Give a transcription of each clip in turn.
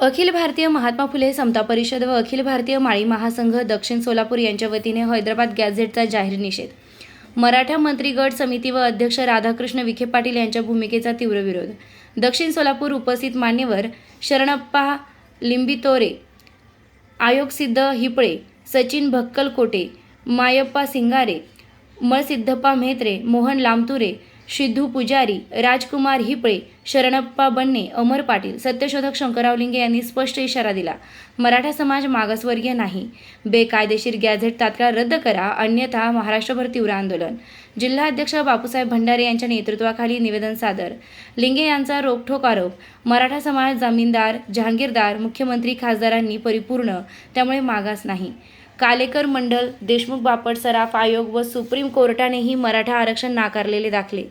अखिल भारतीय महात्मा फुले समता परिषद व अखिल भारतीय माळी महासंघ दक्षिण सोलापूर यांच्या वतीने हैदराबाद गॅझेटचा जाहीर निषेध. मराठा मंत्री गट समिती व अध्यक्ष राधाकृष्ण विखे पाटील यांच्या भूमिकेचा तीव्र विरोध. दक्षिण सोलापूर उपस्थित मान्यवर शरणप्पा लिंबितोरे आयोगसिद्ध हिपळे सचिन भक्कलकोटे मायप्पा सिंगारे मळसिद्धप्पा म्हेत्रे मोहन लामतुरे सिद्धू पुजारी राजकुमार हिपळे शरणप्पा बन्ने अमर पाटील सत्यशोधक शंकरराव लिंगे यांनी स्पष्ट इशारा दिला. मराठा समाज मागासवर्गीय नाही. बेकायदेशीर गॅझेट तात्काळ रद्द करा अन्यथा महाराष्ट्रभर तीव्र आंदोलन. जिल्हाध्यक्ष बापूसाहेब भंडारे यांच्या नेतृत्वाखाली निवेदन सादर. लिंगे यांचा रोखठोक आरोप. मराठा समाज जमीनदार जहांगीरदार मुख्यमंत्री खासदारांनी परिपूर्ण त्यामुळे मागास नाही. कालेकर मंडल देशमुख बापट सराफ आयोग व सुप्रीम कोर्टानेही मराठा आरक्षण नाकारलेले दाखले.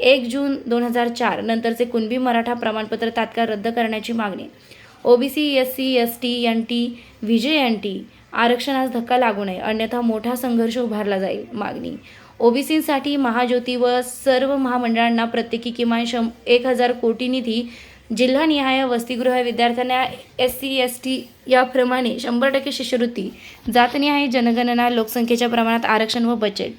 एक जून दोन हजार चार नंतरचे कुणबी मराठा प्रमाणपत्र तात्काळ रद्द करण्याची मागणी. OBC S C S T N T V J N T आरक्षणास धक्का लागू नये अन्यथा मोठा संघर्ष उभारला जाईल मागणी. ओबीसीसाठी महाज्योती व सर्व महामंडळांना प्रत्येकी किमान शं एक हजार कोटी निधी जिल्हानिहाय वसतिगृह विद्यार्थ्यांना एस सी एस टी याप्रमाणे शंभर टक्के शिष्यवृत्ती. जातनिहाय जनगणना लोकसंख्येच्या प्रमाणात आरक्षण व बजेट